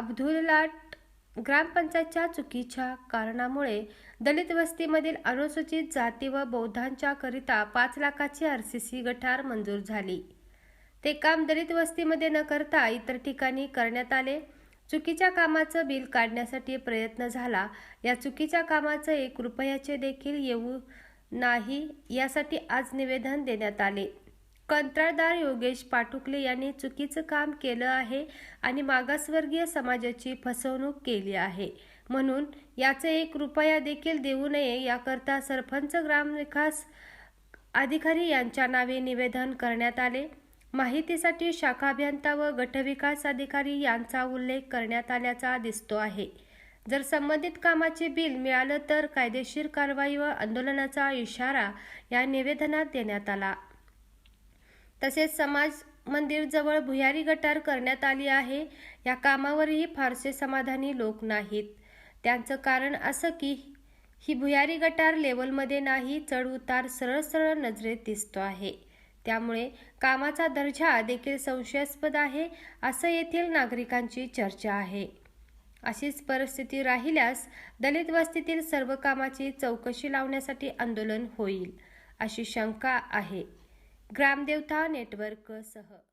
अब्दुललाट ग्रामपंचायतच्या चुकीच्या कारणामुळे दलित वस्तीमधील अनुसूचित जाती व बौद्धांच्या करिता पाच लाखाची आर सी सी गटार मंजूर झाली. ते काम दलित वस्तीमध्ये न करता इतर ठिकाणी करण्यात आले. चुकीच्या कामाचं बिल काढण्यासाठी प्रयत्न झाला. या चुकीच्या कामाचं एक रुपयाचे देखील येऊ नाही यासाठी आज निवेदन देण्यात आले. कंत्राटदार योगेश पाटुकले यांनी चुकीचं काम केलं आहे आणि मागासवर्गीय समाजाची फसवणूक केली आहे. म्हणून याचे एक रुपया देखील देऊ नये याकरता सरपंच ग्रामविकास अधिकारी यांच्या नावे निवेदन करण्यात आले. माहितीसाठी शाखा अभियंता व गटविकास अधिकारी यांचा उल्लेख करण्यात आल्याचा दिसतो आहे. जर संबंधित कामाचे बिल मिळालं तर कायदेशीर कारवाई व आंदोलनाचा इशारा या निवेदनात देण्यात आला. तसेच समाज मंदिरजवळ भुयारी गटार करण्यात आली आहे. या कामावरही फारसे समाधानी लोक नाहीत. त्यांचं कारण असं की ही भुयारी गटार लेवलमध्ये नाही चढउतार सरळ सरळ नजरेत दिसतो आहे. त्यामुळे कामाचा दर्जा देखील संशयास्पद आहे असं येथील नागरिकांची चर्चा आहे. अशीच परिस्थिती राहिल्यास दलित वस्तीतील सर्व कामाची चौकशी लावण्यासाठी आंदोलन होईल अशी शंका आहे. ग्रामदेवता नेटवर्कसह